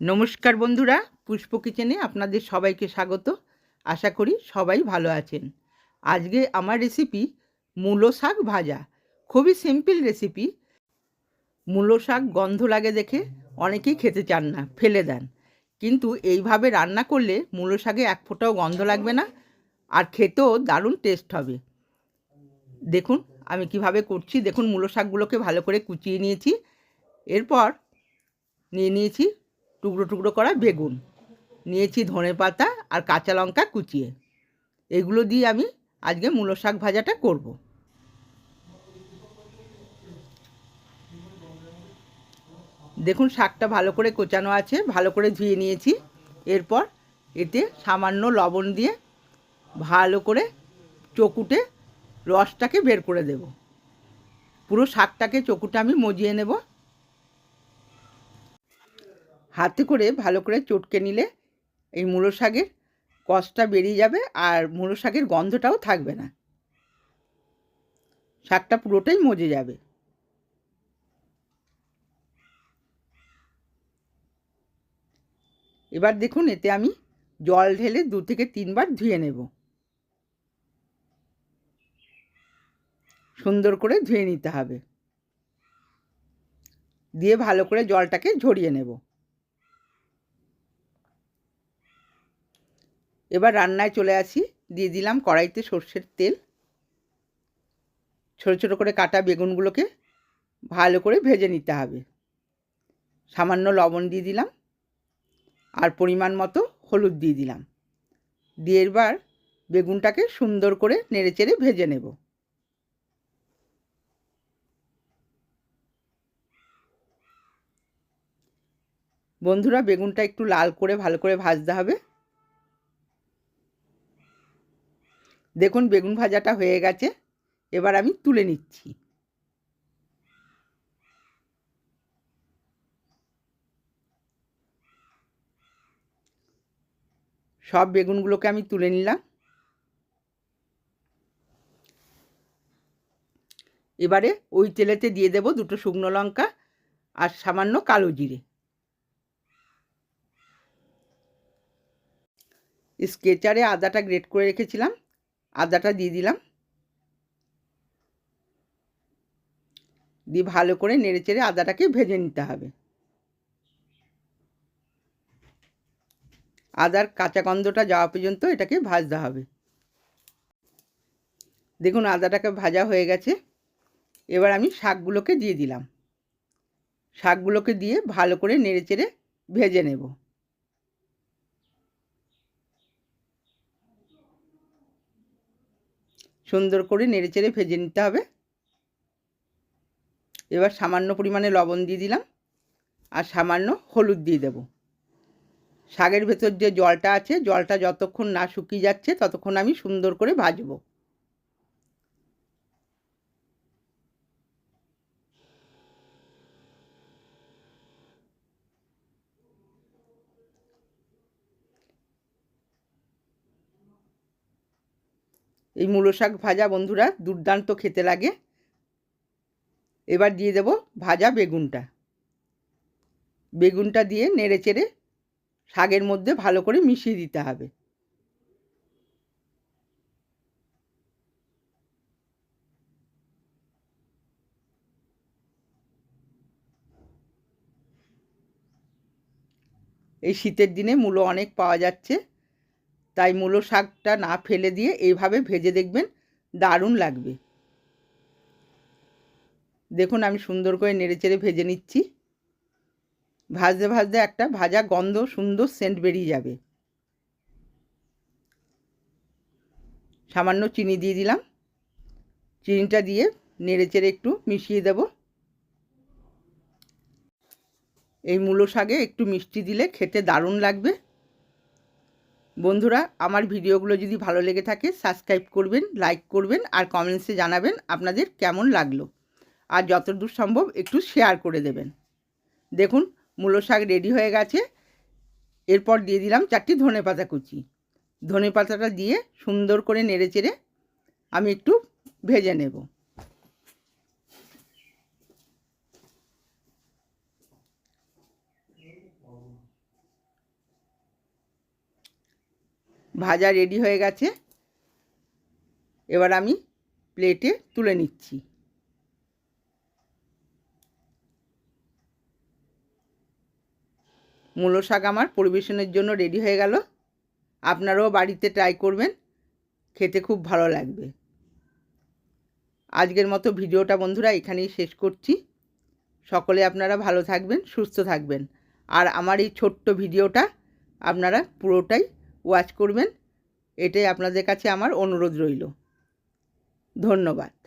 নমস্কার বন্ধুরা, পুষ্প কিচেনে আপনাদের সবাইকে স্বাগত। আশা করি সবাই ভালো আছেন। আজকে আমার রেসিপি মূলো শাক ভাজা। খুবই সিম্পল রেসিপি মূলো শাক গন্ধ লাগে দেখে অনেকেই খেতে চান না, ফেলে দেন। কিন্তু এইভাবে রান্না করলে মূলো শাকে এক ফোঁটাও গন্ধ লাগবে না আর খেতেও দারুণ টেস্ট হবে। দেখুন, আমি কীভাবে করছি। দেখুন, মূলো শাকগুলোকে ভালো করে কুচিয়ে নিয়েছি। এরপর নিয়ে নিয়েছি টুকরো টুকরো করা বেগুন। নিয়েছি ধনে পাতা আর কাঁচা লঙ্কা কুচিয়ে। এগুলো দিয়ে আমি আজকে মূলো শাক ভাজাটা করব। দেখুন, শাকটা ভালো করে কোচানো আছে, ভালো করে ধুয়ে নিয়েছি। এরপর এতে সামান্য লবণ দিয়ে ভালো করে চকুটে রসটাকে বের করে দেব। পুরো শাকটাকে চকুটা আমি মজিয়ে নেব। হাতে করে ভালো করে চটকে নিলে এই মূলো শাকের কষটা বেরিয়ে যাবে আর মূলো শাকের গন্ধটাও থাকবে না। শাকটা পুরোটাই মজে যাবে। এবার দেখুন এতে আমি জল ঢেলে দু থেকে তিনবার ধুয়ে নেব। সুন্দর করে ধুয়ে নিতে হবে। দিয়ে ভালো করে জলটাকে ঝরিয়ে নেব। এবার রান্নায় চলে আসি। দিয়ে দিলাম কড়াইতে সর্ষের তেল। ছোটো ছোটো করে কাটা বেগুনগুলোকে ভালো করে ভেজে নিতে হবে। সামান্য লবণ দিয়ে দিলাম আর পরিমাণ মতো হলুদ দিয়ে দিলাম। দিয়ে এবার বেগুনটাকে সুন্দর করে নেড়েচেড়ে ভেজে নেব। বন্ধুরা, বেগুনটা একটু লাল করে ভালো করে ভাজতে হবে। দেখুন বেগুন ভাজাটা হয়ে গেছে, এবার আমি তুলে নিচ্ছি। সব বেগুনগুলোকে আমি তুলে নিলাম। এবারে ওই তেলেতে দিয়ে দেব দুটো শুকনো লঙ্কা আর সামান্য কালো জিরে। স্কেচারে আদাটা গ্রেট করে রেখেছিলাম। আদাটা দিয়ে দিলাম। দিয়ে ভালো করে নেড়ে চেড়ে আদাটাকে ভেজে নিতে হবে। আদার কাঁচা গন্ধটা যাওয়া পর্যন্ত এটাকে ভাজতে হবে। দেখুন আদাটাকে ভাজা হয়ে গেছে। এবার আমি শাকগুলোকে দিয়ে দিলাম। শাকগুলোকে দিয়ে ভালো করে নেড়ে চেড়ে ভেজে নেব। সুন্দর করে নেড়ে চেড়ে ভেজে নিতে হবে। এবার সামান্য পরিমাণে লবণ দিয়ে দিলাম আর সামান্য হলুদ দিয়ে দেব। শাকের ভেতর যে জলটা আছে, জলটা যতক্ষণ না শুকিয়ে যাচ্ছে ততক্ষণ আমি সুন্দর করে ভাজবো। এই মূলো শাক ভাজা বন্ধুরা দুর্দান্ত খেতে লাগে। এবার দিয়ে দেব ভাজা বেগুনটা। বেগুনটা দিয়ে নেড়ে চেড়ে শাকের মধ্যে ভালো করে মিশিয়ে দিতে হবে। এই শীতের দিনে মূলো অনেক পাওয়া যাচ্ছে। তাই মূলো শাকটা না ফেলে দিয়ে এইভাবে ভেজে দেখবেন দারুণ লাগবে। দেখুন আমি সুন্দর করে নেড়েচেড়ে ভেজে নিচ্ছি। ভাজতে ভাজতে একটা ভাজা গন্ধ, সুন্দর সেন্ট বেরিয়ে যাবে। সামান্য চিনি দিয়ে দিলাম। চিনিটা দিয়ে নেড়েচেড়ে একটু মিশিয়ে দেব। এই মূলো শাকে একটু মিষ্টি দিলে খেতে দারুণ লাগবে। বন্ধুরা, আমার ভিডিওগুলো যদি ভালো লেগে থাকে সাবস্ক্রাইব করবেন লাইক করবেন আর কমেন্টসে জানাবেন আপনাদের কেমন লাগল। আর যতদূর সম্ভব একটু শেয়ার করে দেবেন। দেখুন, মূলো শাক রেডি হয়ে গেছে। এরপর দিয়ে দিলাম চারটি ধনে পাতা কুচি। ধনে পাতাটা দিয়ে সুন্দর করে নেড়ে চেড়ে আমি একটু ভেজে নেব। ভাজা রেডি হয়ে গেছে। এবার আমি প্লেটে তুলে নিচ্ছি। মূলো শাক আমার পরিবেশনের জন্য রেডি হয়ে গেল। আপনারাও বাড়িতে ট্রাই করবেন। খেতে খুব ভালো লাগবে। আজকের মতো ভিডিওটা বন্ধুরা এখানেই শেষ করছি। সকলে আপনারা ভালো থাকবেন, সুস্থ থাকবেন। আর আমার এই ছোট্ট ভিডিওটা আপনারা পুরোটাই ওয়াচ করবেন এটাই আপনাদের কাছে আমার অনুরোধ রইল। ধন্যবাদ।